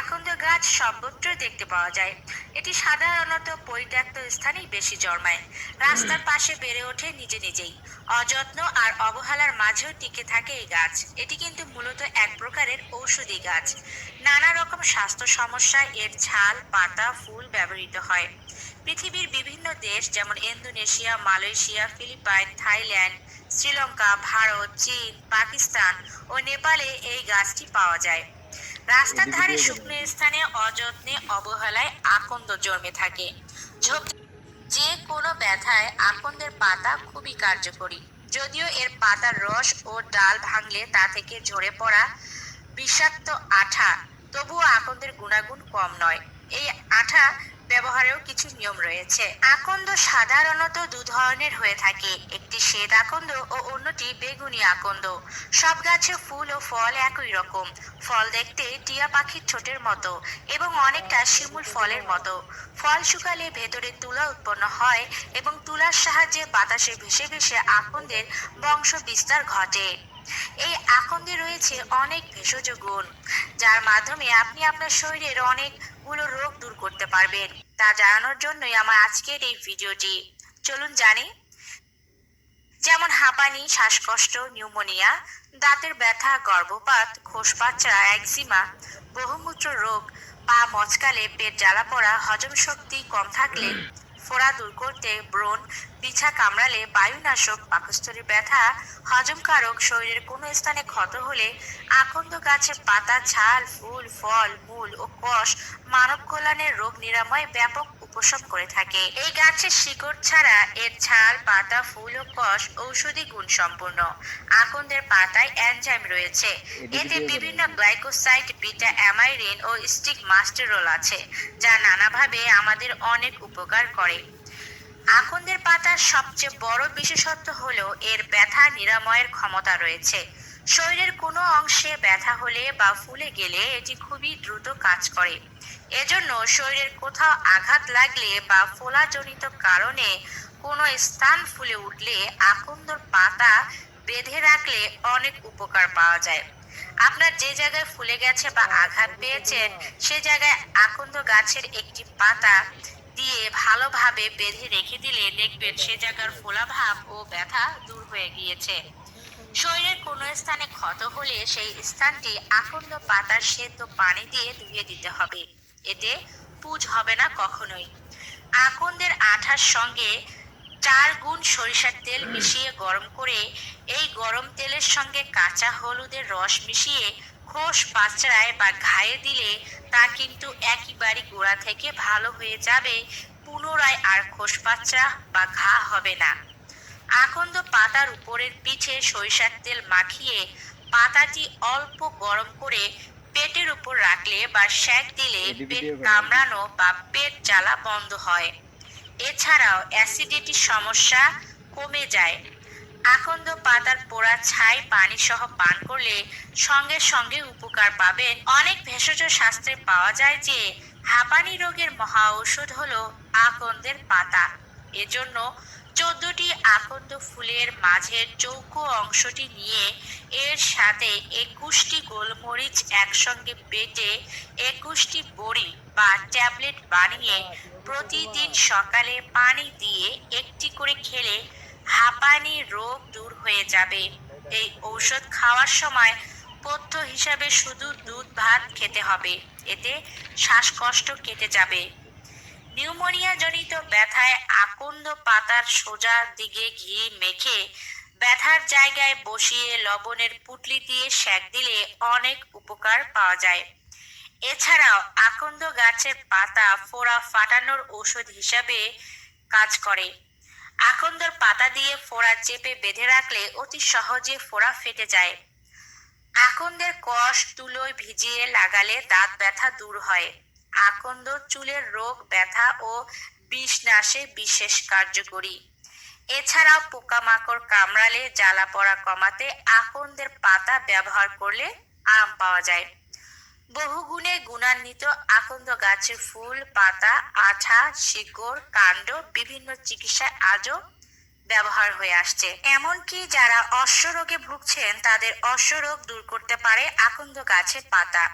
আকন্দ গাছ সর্বত্র দেখতে পাওয়া যায়। এটি সাধারণত পরিত্যক্ত স্থানেই বেশি জন্মায়। রাস্তার পাশে বেড়ে ওঠে নিজে নিজেই। অযত্ন আর অবহেলার মাঝেও টিকে থাকে এই গাছ। এটি কিন্তু মূলত এক প্রকারের ঔষধি গাছ। নানা রকম স্বাস্থ্য সমস্যায় এর ছাল, পাতা, ফুল ব্যবহৃত হয়। পৃথিবীর বিভিন্ন দেশ যেমন Indonesia, Malaysia, Philippines, Thailand, Sri Lanka, Bharat, চীন, পাকিস্তান ও নেপালে এই গাছটি পাওয়া যায়। রাস্তার ধারে শুকনো স্থানে অযত্নে অবহেলায় আকন্দ জন্মে থাকে। ঝোপ যে কোনো ব্যথায় আকন্দের পাতা খুবই কার্যকরী। যদিও এর পাতার রস ও ডাল ভাঙলে তা থেকে ঝরে পড়া বিষাক্ত আঠা, তবুও আকন্দের গুণাগুণ কম নয়। এই আঠা ব্যবহারেও কিছু নিয়ম রয়েছে। আকন্দ সাধারণত দু ধরনের হয়ে থাকে। একটি শ্বেত আকন্দ ও অন্যটি বেগুনি আকন্দ। সব গাছে ফুল ও ফল একই রকম। ফল দেখতে টিয়া পাখির ছোটের মতো এবং অনেকটা শিমুল ফলের মতো। ফল শুকালে ভেতরে তুলা উৎপন্ন হয় এবং তুলার সাহায্যে বাতাসে ভেসে ভেসে আকন্দের বংশ বিস্তার ঘটে। এই আকন্দে রয়েছে অনেক ভেষজ গুণ যার মাধ্যমে আপনি আপনার শরীরের অনেকগুলো রোগ দূর করতে পারবেন। তা জানানোর জন্যই আমার আজকের এই ভিডিওটি। চলুন জানি। যেমন হাঁপানি, শ্বাসকষ্ট, নিউমোনিয়া, দাঁতের ব্যথা, গর্ভপাত, খোসপাচড়া, একজিমা, বহুমূত্র রোগ, পা মচকালে, পেট জ্বালা পড়া, হজম শক্তি কম থাকলে ফোড়া দূর করতে ব্রণ বিছা কামড়ালে বায়ুনাশক, পাকস্থলীর ব্যথা, হজমকারক শরীরের কোনো স্থানে ক্ষত হলে আকন্দ গাছের পাতা, ছাল, ফুল, ফল, মূল ও কষ মানব কল্যাণের রোগ নিরাময়ে ব্যাপক উপশম করে থাকে। এই গাছের শিকড় ছাড়া এর ছাল পাতা ফুল ও কষ ঔষধি গুণ সম্পূর্ণ। আকন্দের পাতায় এনজাইম রয়েছে। এতে বিভিন্ন গ্লাইকোসাইড বিটা অ্যামাইরিন ও স্টিক মাস্টেরল আছে যা নানাভাবে আমাদের অনেক উপকার করে। আকন্দের পাতার সবচেয়ে বড় বিশেষত্ব হলো এর ব্যথা নিরাময়ের ক্ষমতা রয়েছে। শরীরের কোনো অংশে ব্যথা হলে বা ফুলে গেলে এটি খুবই দ্রুত কাজ করে। এজন্য শরীরের কোথাও আঘাত লাগলে বা ফোলাজনিত কারণে কোনো স্থান ফুলে উঠলে আকন্দর পাতা বেঁধে রাখলে অনেক উপকার পাওয়া যায়। আপনার যে জায়গায় ফুলে গেছে বা আঘাত পেয়েছেন সে জায়গায় আকন্দ গাছের একটি পাতা দিয়ে ভালোভাবে বেঁধে রেখে দিলে দেখবেন সে জায়গার ফোলাভাব ও ব্যথা দূর হয়ে গিয়েছে। শরীরের কোনো স্থানে ক্ষত হলে সেই স্থানটি আকন্দ পাতার সেদ্ধ পানি দিয়ে ধুয়ে দিতে হবে। এতে পুজ হবে না কখনোই। আকন্দের আঠার সঙ্গে চার গুণ সরিষার তেল মিশিয়ে গরম করে এই গরম তেলের সঙ্গে কাঁচা হলুদের রস মিশিয়ে খোস, পাচড়ায় বা ঘায়ে দিলে তা কিন্তু একইবারই গোড়া থেকে ভালো হয়ে যাবে, পুনরায় আর খোস, পাচড়া বা ঘা হবে না। আকন্দ পাতার উপরের পিঠে সরিষার তেল মাখিয়ে পাতাটি অল্প গরম করে পেটের উপর রাখলে বা শ্যাক দিলে পেট কামড়ানো বা পেট জ্বালা বন্ধ হয়। এছাড়াও অ্যাসিডিটির সমস্যা কমে যায়। আকন্দ পাতার পোড়া ছাই পানি সহ পান করলে সঙ্গে সঙ্গে উপকার পাবেন। অনেক ভেষজ শাস্ত্রে পাওয়া যায় যে হাঁপানি রোগের মহা ঔষধ হলো আকন্দের পাতা। এজন্য চোদ্দটি আকন্দ ফুলের মাঝের চৌকো অংশটি নিয়ে এর সাথে একুশটি গোলমরিচ একসঙ্গে বেটে একুশটি বড়ি বা ট্যাবলেট বানিয়ে প্রতিদিন সকালে পানি দিয়ে একটি করে খেলে হাঁপানি রোগ দূর হয়ে যাবে। এই ঔষধ খাওয়ার সময় পথ্য হিসাবে শুধু দুধ ভাত খেতে হবে। এতে শ্বাসকষ্ট কেটে যাবে। নিউমোনিয়া জনিত ব্যথায় আকন্দ পাতার সোজা দিকে ঘি মেখে ব্যথার জায়গায় বসিয়ে লবণের পুটলি দিয়ে সেক দিলে অনেক উপকার পাওয়া যায়। এছাড়াও আকন্দ গাছের পাতা ফোড়া ফাটানোর ঔষধ হিসাবে কাজ করে। আকন্দর পাতা দিয়ে ফোড়া চেপে বেঁধে রাখলে অতি সহজে ফোড়া ফেটে যায়। আকন্দের কষ তুলোয় ভিজিয়ে লাগালে দাঁত ব্যথা দূর হয়। আকন্দ, চুলের রোগ, ব্যথা ও বিষ নাশে বিশেষ কার্যকরী। এছাড়াও পোকামাকড় কামড়ালে জ্বালা পড়া কমাতে আকন্দের পাতা ব্যবহার করলে আরাম পাওয়া যায়। বহুগুণে গুণান্বিত আকন্দ গাছের ফুল, পাতা, আঠা, শিকড়, কাণ্ড, বিভিন্ন চিকিৎসায় আজও ব্যবহার হয়ে আসছে। এমনকি যারা অশ্বরোগে ভুগছেন, তাদের অশ্বরোগ দূর করতে পারে আকন্দ গাছের পাতা।